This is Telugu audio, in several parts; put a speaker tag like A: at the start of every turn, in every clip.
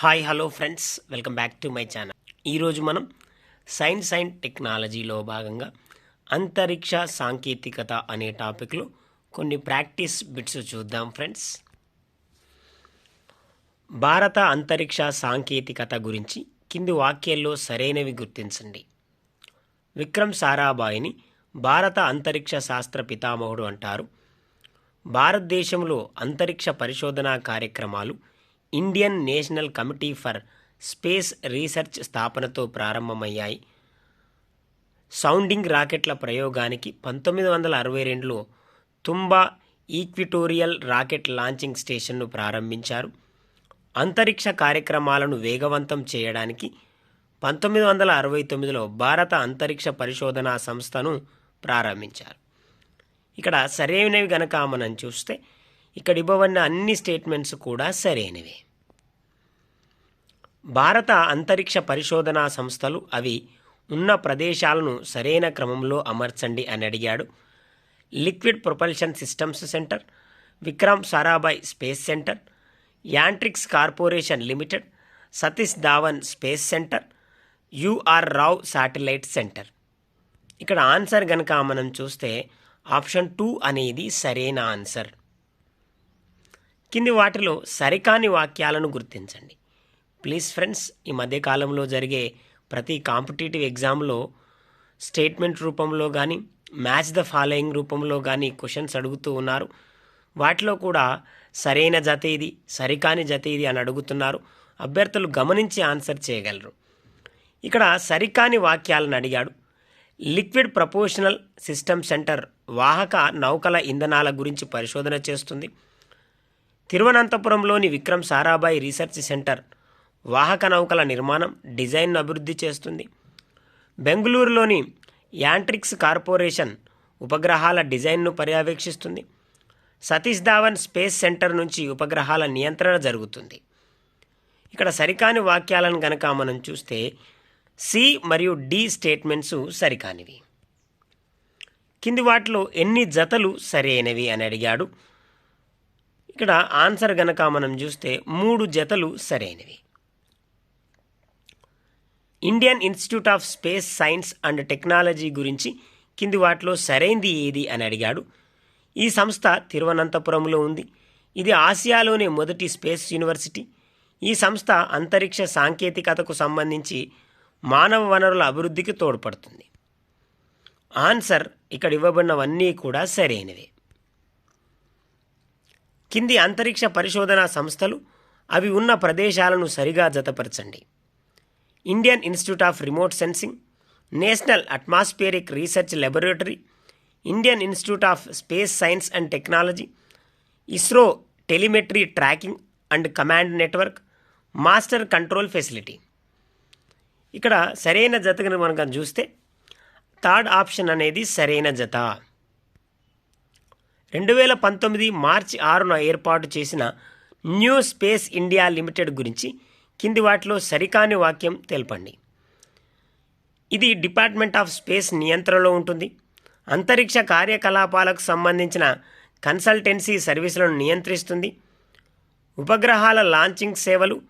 A: Hi hello friends. Welcome back to my channel. ఈరోజు మనం సైన్స్ అండ్ టెక్నాలజీలో భాగంగా అంతరిక్ష సాంకేతికత అనే టాపిక్లో కొన్ని ప్రాక్టీస్ బిట్స్ చూద్దాం ఫ్రెండ్స్. భారత అంతరిక్ష సాంకేతికత గురించి కింది వాక్యాల్లో సరైనవి గుర్తించండి. విక్రమ్ సారాభాయిని భారత అంతరిక్ష శాస్త్ర పితామహుడు అంటారు. భారతదేశంలో అంతరిక్ష పరిశోధనా కార్యక్రమాలు Indian national committee for space research స్థాపనతో ప్రారంభమయ్యాయి. సౌండింగ్ రాకెట్ల ప్రయోగానికి పంతొమ్మిది వందల అరవై రెండులో తుంబా ఈక్విటోరియల్ రాకెట్ లాంచింగ్ స్టేషన్ను ప్రారంభించారు. అంతరిక్ష కార్యక్రమాలను వేగవంతం చేయడానికి పంతొమ్మిది వందల అరవై తొమ్మిదిలో భారత అంతరిక్ష పరిశోధనా సంస్థను ప్రారంభించారు. ఇక్కడ సరైనవి గనక మనం చూస్తే ఇక్కడ ఇవ్వబడిన అన్ని స్టేట్మెంట్స్ కూడా సరైనవే. భారత అంతరిక్ష పరిశోధనా సంస్థలు అవి ఉన్న ప్రదేశాలను సరైన క్రమంలో అమర్చండి అని అడిగాడు. Liquid propulsion systems centre Vikram Sarabhai space centre Antrix corporation limited Satish Dhawan space centre U R Rao satellite centre. ఇక్కడ ఆన్సర్ గనక మనం చూస్తే ఆప్షన్ టూ అనేది సరైన ఆన్సర్. కింది వాటిలో సరికాని వాక్యాలను గుర్తించండి. ప్లీజ్ ఫ్రెండ్స్ ఈ మధ్యకాలంలో జరిగే ప్రతి కాంపిటేటివ్ ఎగ్జామ్లో స్టేట్మెంట్ రూపంలో కానీ మ్యాచ్ ద ఫాలోయింగ్ రూపంలో కానీ క్వశ్చన్స్ అడుగుతూ ఉన్నారు. వాటిలో కూడా సరైన జత ఇది సరికాని జత ఇది అని అడుగుతున్నారు. అభ్యర్థులు గమనించి ఆన్సర్ చేయగలరు. ఇక్కడ సరికాని వాక్యాలను అడిగాడు. లిక్విడ్ ప్రపోర్షనల్ సిస్టమ్ సెంటర్ వాహక నౌకల ఇంధనాల గురించి పరిశోధన చేస్తుంది. తిరువనంతపురంలోని విక్రమ్ సారాభాయ్ రీసెర్చ్ సెంటర్ వాహక నౌకల నిర్మాణం డిజైన్ను అభివృద్ధి చేస్తుంది. బెంగళూరులోని యాంట్రిక్స్ కార్పొరేషన్ ఉపగ్రహాల డిజైన్ను పర్యవేక్షిస్తుంది. సతీష్ ధావన్ స్పేస్ సెంటర్ నుంచి ఉపగ్రహాల నియంత్రణ జరుగుతుంది. ఇక్కడ సరికాని వాక్యాలను గనక మనం చూస్తే సి మరియు డి స్టేట్మెంట్స్ సరికానివి. కింది వాటిలో ఎన్ని జతలు సరైనవి అని అడిగాడు. ఇక్కడ ఆన్సర్ గనక మనం చూస్తే మూడు జతలు సరైనవి. Indian institute of space science and technology గురించి కింది వాటిలో సరైంది ఏది అని అడిగాడు. ఈ సంస్థ తిరువనంతపురంలో ఉంది. ఇది ఆసియాలోనే మొదటి స్పేస్ యూనివర్సిటీ. ఈ సంస్థ అంతరిక్ష సాంకేతికతకు సంబంధించి మానవ వనరుల అభివృద్ధికి తోడ్పడుతుంది. ఆన్సర్ ఇక్కడ ఇవ్వబడినవన్నీ కూడా సరైనవే. కింది అంతరిక్ష పరిశోధనా సంస్థలు అవి ఉన్న ప్రదేశాలను సరిగా జతపరచండి. Indian institute of remote sensing national atmospheric research laboratory Indian institute of space science and technology ISRO telemetry tracking and command network master control facility. ఇక్కడ సరైన జత మనం చూస్తే థర్డ్ ఆప్షన్ అనేది సరైన జత. రెండు వేల పంతొమ్మిది మార్చి ఆరున ఏర్పాటు చేసిన న్యూ స్పేస్ ఇండియా లిమిటెడ్ గురించి కింది వాటిలో సరికాని వాక్యం తెలపండి. ఇది డిపార్ట్మెంట్ ఆఫ్ స్పేస్ నియంత్రణలో ఉంటుంది. అంతరిక్ష కార్యకలాపాలకు సంబంధించిన కన్సల్టెన్సీ సర్వీసులను నియంత్రిస్తుంది. ఉపగ్రహాల లాంచింగ్ సేవలు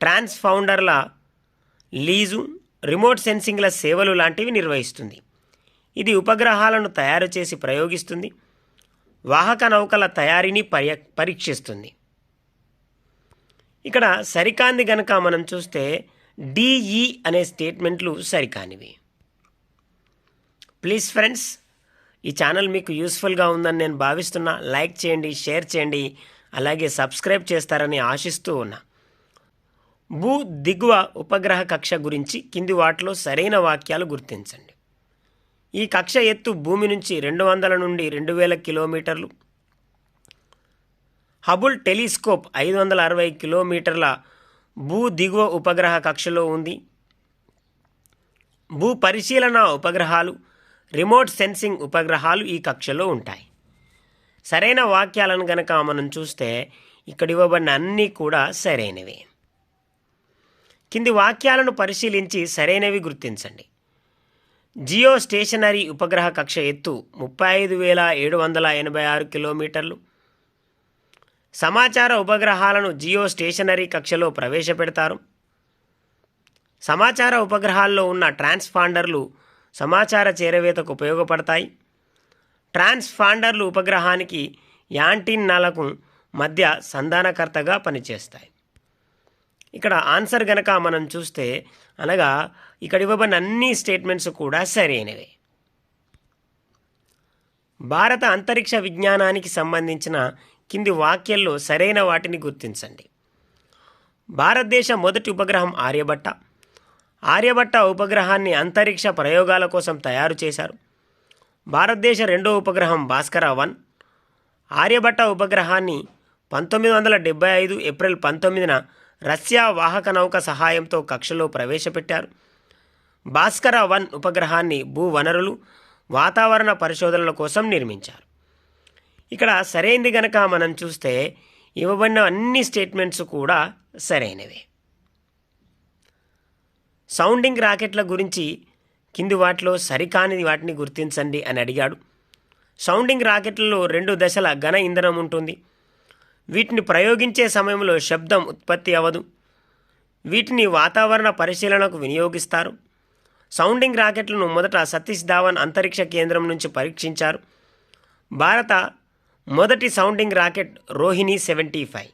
A: ట్రాన్స్ఫౌండర్ల లీజు రిమోట్ సెన్సింగ్ల సేవలు లాంటివి నిర్వహిస్తుంది. ఇది ఉపగ్రహాలను తయారు చేసి ప్రయోగిస్తుంది. వాహక నౌకల తయారీని పర్య పరీక్షిస్తుంది. ఇక్కడ సరికాంది గనక మనం చూస్తే డిఈ అనే స్టేట్మెంట్లు సరికానివి. ప్లీజ్ ఫ్రెండ్స్ ఈ ఛానల్ మీకు యూస్ఫుల్గా ఉందని నేను భావిస్తున్నా. లైక్ చేయండి షేర్ చేయండి అలాగే సబ్స్క్రైబ్ చేస్తారని ఆశిస్తూ ఉన్నా. భూ దిగువ ఉపగ్రహ కక్ష గురించి కింది వాటిలో సరైన వాక్యాలు గుర్తించండి. ఈ కక్ష ఎత్తు భూమి నుంచి రెండు వందల నుండి రెండు వేల కిలోమీటర్లు. హబుల్ టెలిస్కోప్ ఐదు వందల అరవై కిలోమీటర్ల భూ దిగువ ఉపగ్రహ కక్షలో ఉంది. భూ పరిశీలన ఉపగ్రహాలు రిమోట్ సెన్సింగ్ ఉపగ్రహాలు ఈ కక్షలో ఉంటాయి. సరైన వాక్యాలను గనక మనం చూస్తే ఇక్కడ ఇవ్వబడిన అన్నీ కూడా సరైనవే. కింది వాక్యాలను పరిశీలించి సరైనవి గుర్తించండి. జియో స్టేషనరీ ఉపగ్రహ కక్ష ఎత్తు ముప్పై ఐదు వేల ఏడు వందల ఎనభై ఆరు కిలోమీటర్లు. సమాచార ఉపగ్రహాలను జియో స్టేషనరీ కక్షలో ప్రవేశపెడతారు. సమాచార ఉపగ్రహాల్లో ఉన్న ట్రాన్స్ఫాండర్లు సమాచార చేరవేతకు ఉపయోగపడతాయి. ట్రాన్స్ఫాండర్లు ఉపగ్రహానికి యాంటిన్నాలకు మధ్య సంధానకర్తగా పనిచేస్తాయి. ఇక్కడ ఆన్సర్ గనక మనం చూస్తే అనగా ఇక్కడ ఇవ్వబడిన అన్ని స్టేట్మెంట్స్ కూడా సరైనవే. భారత అంతరిక్ష విజ్ఞానానికి సంబంధించిన కింది వాక్యాల్లో సరైన వాటిని గుర్తించండి. భారతదేశ మొదటి ఉపగ్రహం ఆర్యభట్ట. ఆర్యభట్ట ఉపగ్రహాన్ని అంతరిక్ష ప్రయోగాల కోసం తయారు చేశారు. భారతదేశ రెండో ఉపగ్రహం భాస్కర వన్. ఆర్యభట్ట ఉపగ్రహాన్ని పంతొమ్మిది వందల డెబ్బై ఐదు ఏప్రిల్ పంతొమ్మిదిన రష్యా వాహక నౌక సహాయంతో కక్షలో ప్రవేశపెట్టారు. భాస్కర వన్ ఉపగ్రహాన్ని భూ వనరులు వాతావరణ పరిశోధనల కోసం నిర్మించారు. ఇక్కడ సరైనది గనక మనం చూస్తే ఇవ్వబడిన అన్ని స్టేట్మెంట్స్ కూడా సరైనవే. సౌండింగ్ రాకెట్ల గురించి కింది వాటిలో సరికాని వాటిని గుర్తించండి అని అడిగాడు. సౌండింగ్ రాకెట్లలో రెండు దశల ఘన ఇంధనం ఉంటుంది. వీటిని ప్రయోగించే సమయంలో శబ్దం ఉత్పత్తి అవ్వదు వీటిని వాతావరణ పరిశీలనకు వినియోగిస్తారు. సౌండింగ్ రాకెట్లను మొదట సతీష్ ధావన్ అంతరిక్ష కేంద్రం నుంచి పరీక్షించారు. భారత మొదటి sounding rocket Rohini seventy five.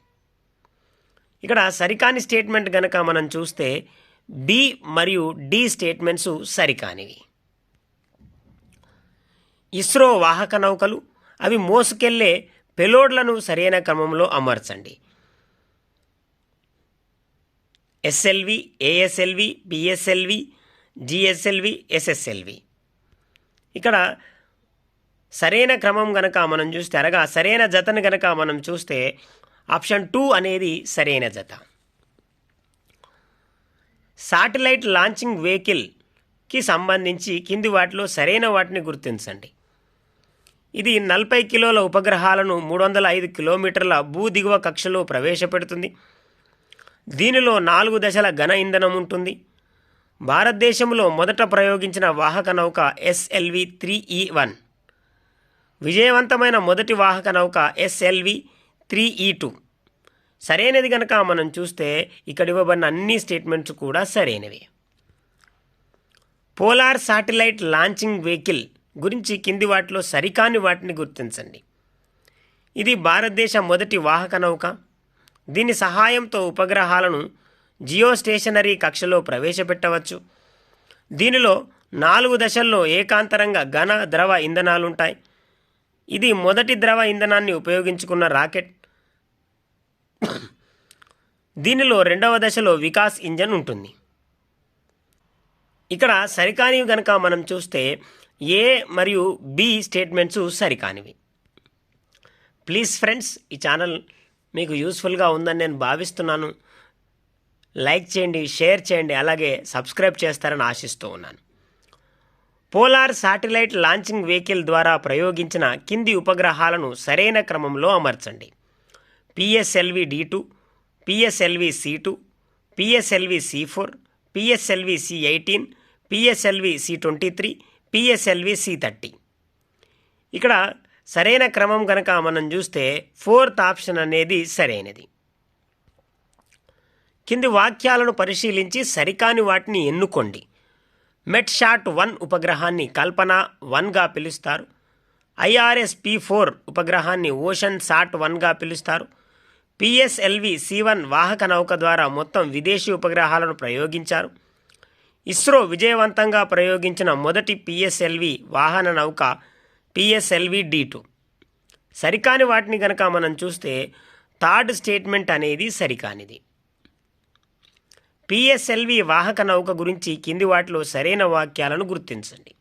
A: ఇక్కడ సరికాని స్టేట్మెంట్ గనక మనం చూస్తే బి మరియు డి స్టేట్మెంట్స్ సరికానివి. ఇస్రో వాహక నౌకలు అవి మోసుకెళ్ళే పెలోడ్లను సరైన క్రమంలో అమర్చండి. SLV ASLV BSLV GSLV SSLV. ఇక్కడ సరైన క్రమం గనక మనం చూస్తే అనగా సరైన జతను గనక మనం చూస్తే ఆప్షన్ టూ అనేది సరైన జత. శాటిలైట్ లాంచింగ్ వెహికల్కి సంబంధించి కింది వాటిలో సరైన వాటిని గుర్తించండి. ఇది నలభై కిలోల ఉపగ్రహాలను మూడు వందల ఐదు కిలోమీటర్ల భూ దిగువ కక్షలో ప్రవేశపెడుతుంది. దీనిలో నాలుగు దశల ఘన ఇంధనం ఉంటుంది. భారతదేశంలో మొదట ప్రయోగించిన వాహక నౌక ఎస్ఎల్వి త్రీ ఈ వన్. విజయవంతమైన మొదటి వాహక నౌక ఎస్ఎల్వి త్రీ ఈ టూ. సరైనది కనుక మనం చూస్తే ఇక్కడ ఇవ్వబడిన అన్ని స్టేట్మెంట్స్ కూడా సరైనవి. పోలార్ శాటిలైట్ లాంచింగ్ వెహికల్ గురించి కింది వాటిలో సరికాని వాటిని గుర్తించండి. ఇది భారతదేశ మొదటి వాహక నౌక. దీని సహాయంతో ఉపగ్రహాలను జియో స్టేషనరీ కక్షలో ప్రవేశపెట్టవచ్చు. దీనిలో నాలుగు దశల్లో ఏకాంతరంగా ఘన ద్రవ ఇంధనాలుంటాయి. ఇది మొదటి ద్రవ ఇంధనాన్ని ఉపయోగించుకున్న రాకెట్. దీనిలో రెండవ దశలో వికాస్ ఇంజన్ ఉంటుంది. ఇక్కడ సరికానివి కనుక మనం చూస్తే ఏ మరియు బి స్టేట్మెంట్స్ సరికానివి. ప్లీజ్ ఫ్రెండ్స్ ఈ ఛానల్ మీకు యూస్ఫుల్గా ఉందని నేను భావిస్తున్నాను. లైక్ చేయండి షేర్ చేయండి అలాగే సబ్స్క్రైబ్ చేస్తారని ఆశిస్తూ ఉన్నాను. పోలార్ శాటిలైట్ లాంచింగ్ వెహికల్ ద్వారా ప్రయోగించిన కింది ఉపగ్రహాలను సరైన క్రమంలో అమర్చండి. PSLV D two PSLV C two PSLV C four PSLV C eighteen PSLV C twenty three PSLV C thirty ఇక్కడ సరైన క్రమం కనుక మనం చూస్తే ఫోర్త్ ఆప్షన్ అనేది సరైనది. కింది వాక్యాలను పరిశీలించి సరికాని వాటిని ఎన్నుకోండి. మెట్ షాట్ వన్ ఉపగ్రహాన్ని కల్పన వన్గా పిలుస్తారు. ఐఆర్ఎస్ పి ఫోర్ ఉపగ్రహాన్ని ఓషన్ సాట్ వన్గా పిలుస్తారు. పిఎస్ఎల్వి సి వన్ వాహక నౌక ద్వారా మొత్తం విదేశీ ఉపగ్రహాలను ప్రయోగించారు. ఇస్రో విజయవంతంగా ప్రయోగించిన మొదటి పిఎస్ఎల్వి వాహన నౌక పిఎస్ఎల్వి డి టూ. సరికాని వాటిని కనుక మనం చూస్తే థర్డ్ స్టేట్మెంట్ అనేది సరికానిది. పిఎస్ఎల్వి వాహక నౌక గురించి కింది వాటిలో సరైన వాక్యాలను గుర్తించండి.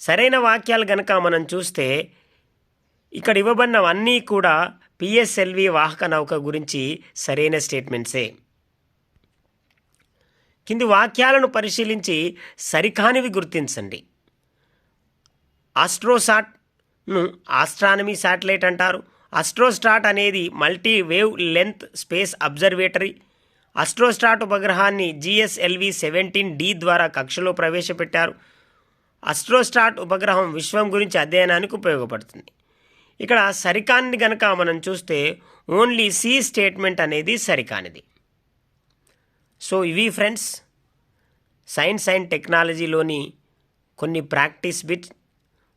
A: సరైన వాక్యాలు గనక మనం చూస్తే ఇక్కడ ఇవ్వబడినవన్నీ కూడా పిఎస్ఎల్వి వాహక నౌక గురించి సరైన స్టేట్మెంట్సే. కింది వాక్యాలను పరిశీలించి సరికానివి గుర్తించండి. ఆస్ట్రోసాట్ను ఆస్ట్రానమీ శాటిలైట్ అంటారు. అస్ట్రోస్టాట్ అనేది multi wavelength space observatory. AstroSat ఉపగ్రహాన్ని GSLV seventeen D ద్వారా కక్షలో ప్రవేశపెట్టారు. అస్ట్రోస్టాట్ ఉపగ్రహం విశ్వం గురించి అధ్యయనానికి ఉపయోగపడుతుంది. ఇక్కడ సరికానిది కనుక మనం చూస్తే ఓన్లీ సి స్టేట్మెంట్ అనేది సరికానిది. సో ఇవి ఫ్రెండ్స్ సైన్స్ అండ్ టెక్నాలజీలోని కొన్ని ప్రాక్టీస్ బిట్స్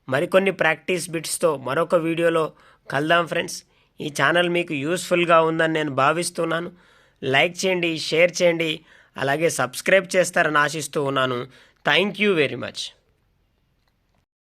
A: మరికొన్ని ప్రాక్టీస్ బిట్స్తో మరొక వీడియోలో కలుద్దాం ఫ్రెండ్స్. ఈ ఛానల్ మీకు యూస్ఫుల్గా ఉందని నేను భావిస్తున్నాను. లైక్ చేయండి షేర్ చేయండి అలాగే సబ్స్క్రైబ్ చేస్తారని ఆశిస్తూ ఉన్నాను. Thank you very much.